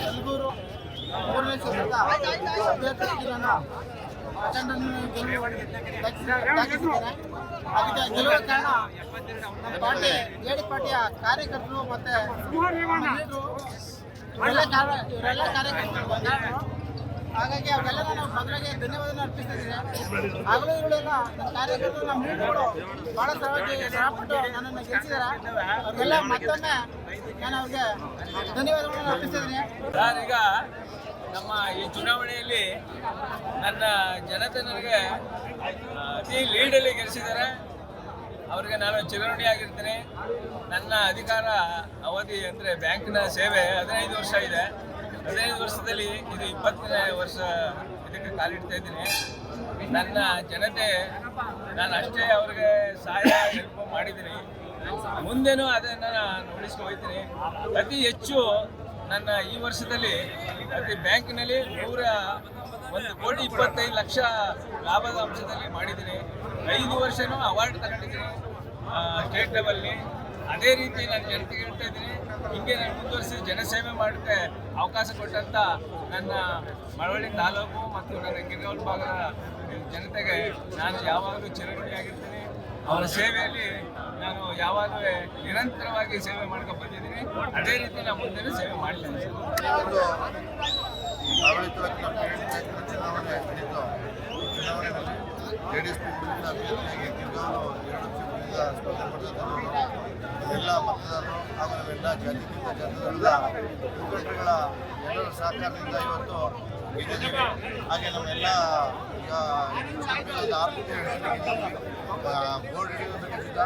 ಯಲಗೂರು ಮೂರನೇ ಕ್ಷೇತ್ರದ ಅಭ್ಯರ್ಥಿಯಾಗಿ ನಾನು ಪ್ರಚಂಡ ಗೆಲುವು ದಾಖಲಿಸಿದ್ದೇನೆ ಅದಕ್ಕೆ ಗೆಲುವು ಕಾರಣ ಕಾರ್ಯಕರ್ತರು ಮತ್ತೆ ಇವರೆಲ್ಲ ಕಾರ್ಯ ಕಾರ್ಯಕರ್ತರು. ಹಾಗಾಗಿ ಅವೆಲ್ಲ ನಾವು ಮೊದಲಿಗೆ ಧನ್ಯವಾದ ಅರ್ಪಿಸ್ತಿದ್ದೀನಿ ಆಗಲೂ ಇವಳೆಲ್ಲ ನನ್ನ ಕಾರ್ಯಕರ್ತರು, ನಮ್ಮ ಹಿರಿಯರು ಬಹಳ ಸರವಾಗಿ ಶ್ರಮಪಟ್ಟು ನನ್ನನ್ನು ಗೆಲ್ಲಿಸಿದ್ದಾರೆ ಅವ್ರಿಗೆಲ್ಲ ಮತ್ತೊಮ್ಮೆ ನಾನು ಅವ್ರಿಗೆ ಧನ್ಯವಾದಗಳನ್ನು ಅರ್ಪಿಸ್ತಿದ್ದೀನಿ ನಾನೀಗ ನಮ್ಮ ಈ ಚುನಾವಣೆಯಲ್ಲಿ ನನ್ನ ಜನತೆ ನನಗೆ ಅತಿ ಲೀಡಲ್ಲಿ ಗೆಲ್ಲಿಸಿದ್ದಾರೆ. ಅವರಿಗೆ ನಾನು ಚಿರಋಣಿಯಾಗಿರ್ತೀನಿ ನನ್ನ ಅಧಿಕಾರ ಅವಧಿ ಅಂದರೆ ಬ್ಯಾಂಕಿನ ಸೇವೆ ಹದಿನೈದು ವರ್ಷ ಇದೆ. ಹದಿನೈದು ವರ್ಷದಲ್ಲಿ ಇದು ಇಪ್ಪತ್ತನೇ ವರ್ಷ ಇದಕ್ಕೆ ಕಾಲಿಡ್ತಾ ಇದ್ದೀನಿ. ನನ್ನ ಜನತೆ, ನಾನು ಅಷ್ಟೇ ಅವ್ರಿಗೆ ಸಹಾಯ ಹೆಲ್ಪ್ ಮಾಡಿದ್ದೀನಿ. ಮುಂದೆನೂ ಅದನ್ನು ನಾನು ಹೋಗ್ತೀನಿ. ಅತಿ ಹೆಚ್ಚು ನನ್ನ ಈ ವರ್ಷದಲ್ಲಿ ಪ್ರತಿ ಬ್ಯಾಂಕಿನಲ್ಲಿ ನೂರ ಒಂದು ಕೋಟಿ ಇಪ್ಪತ್ತೈದು ಲಕ್ಷ ಲಾಭದ ಅಂಶದಲ್ಲಿ ಮಾಡಿದ್ದೀನಿ. ಐದು ವರ್ಷನೂ ಅವಾರ್ಡ್ ತಗೊಂಡಿದ್ದೀನಿ ಸ್ಟೇಟ್ ಲೆವೆಲ್ಲಿ ಅದೇ ರೀತಿ ನಾನು ಜನತೆ ಹೇಳ್ತಾ ಇದ್ದೀನಿ, ಹಿಂಗೆ ನಾನು ಮುಂದುವರಿಸಿ ಜನಸೇವೆ ಮಾಡಿದ್ರೆ ಅವಕಾಶ ಕೊಟ್ಟಂತ ನನ್ನ ಮಳವಳ್ಳಿ ತಾಲೂಕು ಮತ್ತು ನನ್ನ ಗಿರಿಗೌಡ ಭಾಗದ ಜನತೆಗೆ ನಾನು ಯಾವಾಗಲೂ ಚಿರಋಣಿಯಾಗಿರ್ತೀನಿ ಅವರ ಸೇವೆಯಲ್ಲಿ ನಾನು ಯಾವಾಗಲೂ ನಿರಂತರವಾಗಿ ಸೇವೆ ಮಾಡ್ಕೊಂಡು ಬಂದಿದ್ದೀನಿ. ಅದೇ ರೀತಿ ನಾನು ಮುಂದೆ ಸೇವೆ ಚುನಾವಣೆ ಎಲ್ಲ ಮತದಾರರು ಹಾಗೂ ನಾವೆಲ್ಲ ಜಾತಿಗಿಂತ ಜನರೆಲ್ಲ ಮುಖಂಡರುಗಳ ಎಲ್ಲರ ಸಹಕಾರದಿಂದ ಇವತ್ತು ಗೆದ್ದಿದ್ದೀವಿ ಹಾಗೆ ನಮ್ಮೆಲ್ಲ ಈಗ ಆರ್ಥಿಕ ಆರು ಬೋರ್ಡ್ ಹಿಡಿಯೋದಕ್ಕಿಂತ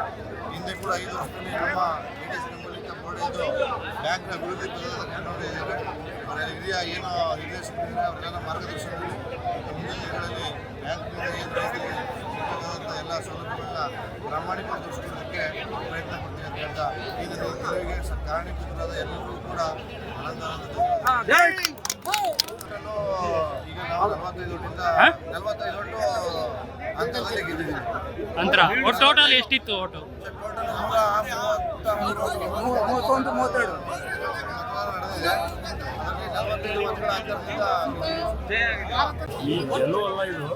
ಹಿಂದೆ ಕೂಡ ಐದು ವರ್ಷದಲ್ಲಿ ನಮ್ಮ ಜೆ ಡಿ ಎಸ್ ಬೆಂಬಲಿತ ಬೋರ್ಡ್ ಇದ್ದು ಬ್ಯಾಂಕ್ನ ಅಭಿವೃದ್ಧಿ ಪದದ ನೋಡಿದ್ದಾರೆ ಅವರ ಹಿರಿಯ ಏನು ನಿರ್ದೇಶನ ಅವರೆಲ್ಲ ಮಾರ್ಗದರ್ಶನದಲ್ಲಿ ಮುಂದಿನ ದಿನಗಳಲ್ಲಿ ಏನು ಬೇಕಾದಂಥ ಎಲ್ಲ ಸೌಲಭ್ಯಗಳನ್ನ ಪ್ರಾಮಾಣಿಕ ದೃಷ್ಟಿಸೋದಕ್ಕೆ ಪ್ರಯತ್ನ ಪಡ್ತೀವಿ ಅಂತ ಹೇಳ್ತಾ ಈ ದಿನ ಗೆಲುವಿಗೆ ಸ- ಕಾರಣೀಭೂತರಾದ ಎಲ್ಲರಿಗೂ ಕೂಡ ಅನಂತ ಈಗ ನಾವು ನಲವತ್ತೈದು ಓಟಿಂದ ನಲವತ್ತೈದು ಓಟು ಅಂತರದಲ್ಲಿ ಗೆದ್ದಿದ್ದೀವಿ ಅಂತರ? ಒಟ್ಟು ಟೋಟಲ್ ಎಷ್ಟಿತ್ತು ಓಟು ಟೋಟಲ್ ನೂರ ಮೂವತ್ತ ಮೂರು ಮೂವತ್ತೊಂದು ಮೂವತ್ತೆರಡು ಅದರಲ್ಲಿ ನಲವತ್ತೈದು ಅಂತರದಿಂದ ಗೆಲುವಲ್ಲ ಇದು.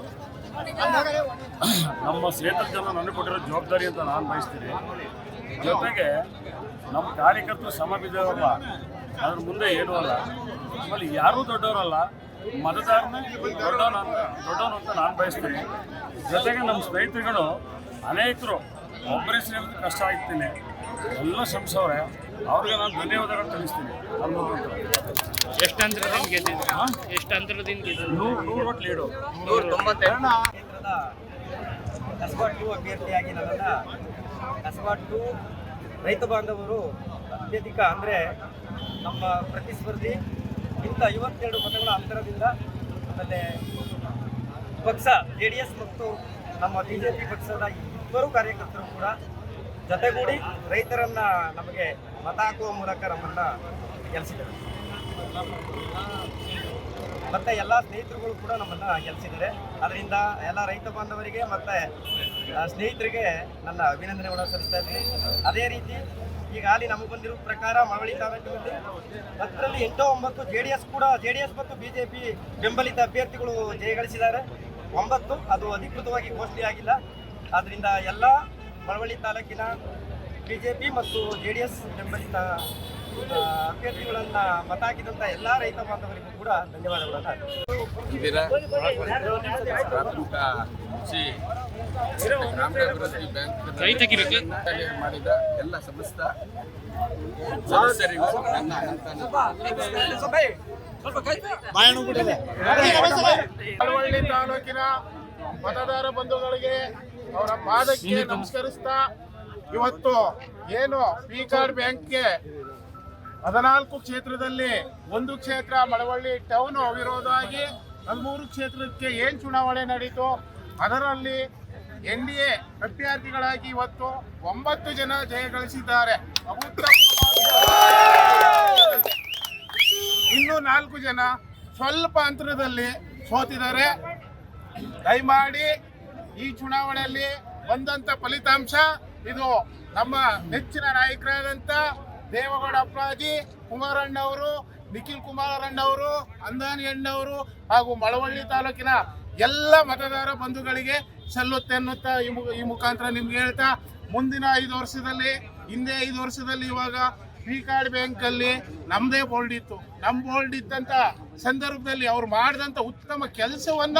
ನಮ್ಮ ಜನ ನನಗೆ ಕೊಟ್ಟಿರೋ ಜವಾಬ್ದಾರಿ ಅಂತ ನಾನು ಬಯಸ್ತೀನಿ. ಜೊತೆಗೆ ನಮ್ಮ ಕಾರ್ಯಕರ್ತರು ಶ್ರಮ ಬಿದ್ದವಲ್ಲ ಅದ್ರ ಮುಂದೆ ಏನೂ ಅಲ್ಲ. ಆಮೇಲೆ ಯಾರೂ ದೊಡ್ಡವರಲ್ಲ, ಮತದಾರನೇ ದೊಡ್ಡವನ ದೊಡ್ಡವನು ಅಂತ ನಾನು ಬಯಸ್ತೀನಿ. ಜೊತೆಗೆ ನಮ್ಮ ಸ್ನೇಹಿತರುಗಳು ಅನೇಕರು, ಒಬ್ಬರೇ ಕಷ್ಟ ಆಗ್ತೀನಿ. ಎಲ್ಲ ಶ್ರಮಿಸವ್ರೆ. ಅವ್ರಿಗೆ ನಾನು ಧನ್ಯವಾದಗಳು ತಿಳಿಸ್ತೀನಿ. ನಮ್ಮ. ಎಷ್ಟು ಅಂತರದಿಂದ ಟು ಅಭ್ಯರ್ಥಿಯಾಗಿ ಟು ರೈತ ಬಾಂಧವರು ಅತ್ಯಧಿಕ ಅಂದರೆ ನಮ್ಮ ಪ್ರತಿಸ್ಪರ್ಧಿ ಇಂಥ ಐವತ್ತೆರಡು ಮತಗಳ ಅಂತರದಿಂದ ಆಮೇಲೆ ಪಕ್ಷ, ಜೆ ಡಿ ಎಸ್ ಮತ್ತು ನಮ್ಮ ಬಿ ಜೆ ಪಿ ಪಕ್ಷದ ಇಬ್ಬರು ಕಾರ್ಯಕರ್ತರು ಕೂಡ ಜೊತೆಗೂಡಿ ರೈತರನ್ನ ನಮಗೆ ಮತ ಹಾಕುವ ಮೂಲಕ ನಮ್ಮನ್ನ ಗೆಲ್ಲಿಸಿದರು ಮತ್ತೆ ಎಲ್ಲ ಸ್ನೇಹಿತರುಗಳು ಕೂಡ ನಮ್ಮನ್ನ ಗೆಲ್ಲಿಸಿದ್ದಾರೆ ಅದರಿಂದ ಎಲ್ಲ ರೈತ ಬಾಂಧವರಿಗೆ ಮತ್ತೆ ಸ್ನೇಹಿತರಿಗೆ ನನ್ನ ಅಭಿನಂದನೆಗಳನ್ನು ಸಲ್ಲಿಸ್ತಾ ಇದ್ದೀನಿ. ಅದೇ ರೀತಿ ಈಗ ಅಲ್ಲಿ ನಮಗೆ ಬಂದಿರೋ ಪ್ರಕಾರ ಮಳವಳ್ಳಿ ತಾಲೂಕಿನಲ್ಲಿ ಅದರಲ್ಲಿ ಎಂಟು ಒಂಬತ್ತು ಜೆ ಡಿ ಎಸ್ ಕೂಡ, ಜೆ ಡಿ ಎಸ್ ಮತ್ತು ಬಿಜೆಪಿ ಬೆಂಬಲಿತ ಅಭ್ಯರ್ಥಿಗಳು ಜಯಗಳಿಸಿದ್ದಾರೆ ಒಂಬತ್ತು, ಅದು ಅಧಿಕೃತವಾಗಿ ಘೋಷಣೆ ಆಗಿಲ್ಲ. ಆದ್ದರಿಂದ ಎಲ್ಲ ಮಳವಳ್ಳಿ ತಾಲೂಕಿನ ಬಿಜೆಪಿ ಮತ್ತು ಜೆ ಡಿ ಎಸ್ ಬೆಂಬಲಿತ ಅಭ್ಯರ್ಥಿಗಳನ್ನ ಮತ ಹಾಕಿದಂತ ಎಲ್ಲ ರೈತ ಬಾಂಧವರಿಗೂ ಕೂಡ ಧನ್ಯವಾದಗಳನ್ನು ಅರ್ಪಿಸ್ತೀನಿ. ಇಂದಿರಾ ಪ್ರಾಥಮಿಕ ಕೃಷಿ ಗ್ರಾಮೀಣಾಭಿವೃದ್ಧಿ ಬ್ಯಾಂಕ್ ರೈತಗಿರಿ. ಮಾಡಿದ ಎಲ್ಲ ಸಮಸ್ತ ಸದಸ್ಯರಿಗೂ ನನ್ನ ಅನಂತ ಮಳವಳ್ಳಿ ತಾಲೂಕಿನ ಮತದಾರ ಬಂಧುಗಳಿಗೆ ಅವರ ಪಾದಕ್ಕೆ ನಮಸ್ಕರಿಸ್ತಾ ಇವತ್ತು ಏನು ಪಿ ಕಾರ್ಡ್ ಬ್ಯಾಂಕ್ಗೆ ಹದಿನಾಲ್ಕು ಕ್ಷೇತ್ರದಲ್ಲಿ ಒಂದು ಕ್ಷೇತ್ರ ಮಳವಳ್ಳಿ ಟೌನ್ ಅವಿರೋಧವಾಗಿ ಹದಿಮೂರು ಕ್ಷೇತ್ರಕ್ಕೆ ಏನ್ ಚುನಾವಣೆ ನಡೀತು ಅದರಲ್ಲಿ ಎನ್ ಡಿ ಎ ಅಭ್ಯರ್ಥಿಗಳಾಗಿ ಇವತ್ತು ಒಂಬತ್ತು ಜನ ಜಯಗಳಿಸಿದ್ದಾರೆ ಗಳಿಸಿದ್ದಾರೆ. ಇನ್ನು ನಾಲ್ಕು ಜನ ಸ್ವಲ್ಪ ಅಂತರದಲ್ಲಿ ಸೋತಿದ್ದಾರೆ. ದಯಮಾಡಿ ಈ ಚುನಾವಣೆಯಲ್ಲಿ ಬಂದಂತ ಫಲಿತಾಂಶ ಇದು ನಮ್ಮ ನೆಚ್ಚಿನ ನಾಯಕರಾದಂತ ದೇವೇಗೌಡ ಅಪ್ಪಾಜಿ ಕುಮಾರಣ್ಣ ಅವರು ನಿಖಿಲ್ ಕುಮಾರಣ್ಣ ಅವರು ಅಂದಾನಿ ಅಣ್ಣವರು ಹಾಗೂ ಮಳವಳ್ಳಿ ತಾಲೂಕಿನ ಎಲ್ಲ ಮತದಾರ ಬಂಧುಗಳಿಗೆ ಸಲ್ಲುತ್ತೆ ಅನ್ನುತ್ತಾ ಈ ಮುಖಾಂತರ ನಿಮ್ಗೆ ಹೇಳ್ತಾ, ಮುಂದಿನ ಐದು ವರ್ಷದಲ್ಲಿ, ಹಿಂದೆ ಐದು ವರ್ಷದಲ್ಲಿ ಇವಾಗ ಪಿ ಕಾರ್ಡ್ ಬ್ಯಾಂಕ್ ಅಲ್ಲಿ ನಮ್ದೇ ಬೋಲ್ಡ್ ಇತ್ತು. ನಮ್ಮ ಬೋಲ್ಡ್ ಇದ್ದಂತ ಸಂದರ್ಭದಲ್ಲಿ ಅವ್ರು ಮಾಡಿದಂತ ಉತ್ತಮ ಕೆಲಸವನ್ನ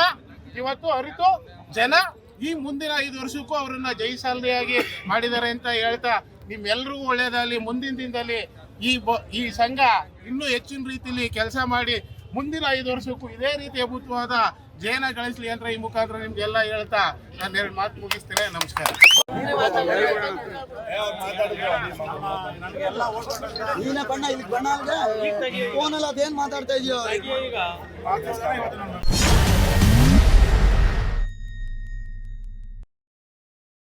ಇವತ್ತು ಅರಿತು ಜನ ಈ ಮುಂದಿನ ಐದು ವರ್ಷಕ್ಕೂ ಅವರನ್ನು ಜೈಸಾಲಿಯಾಗಿ ಮಾಡಿದ್ದಾರೆ ಅಂತ ಹೇಳ್ತಾ ನಿಮ್ಮೆಲ್ರಿಗೂ ಒಳ್ಳೇದಾಗಲಿ, ಮುಂದಿನ ದಿನದಲ್ಲಿ ಈ ಬ- ಈ ಸಂಘ ಇನ್ನೂ ಹೆಚ್ಚಿನ ರೀತಿಯಲ್ಲಿ ಕೆಲಸ ಮಾಡಿ ಮುಂದಿನ ಐದು ವರ್ಷಕ್ಕೂ ಇದೇ ರೀತಿ ಅಭೂತವಾದ ಜಯನ ಗಳಿಸಲಿ ಅಂತ ಈ ಮುಖಾಂತರ ನಿಮ್ಗೆಲ್ಲ ಹೇಳ್ತಾ ನಾನು ಎರಡು ಮಾತು ಮುಗಿಸ್ತೇನೆ. ನಮಸ್ಕಾರ. ಫೋನಲ್ಲಿ ಅದೇನ್ ಮಾತಾಡ್ತಾ ಇದೀಯೋ?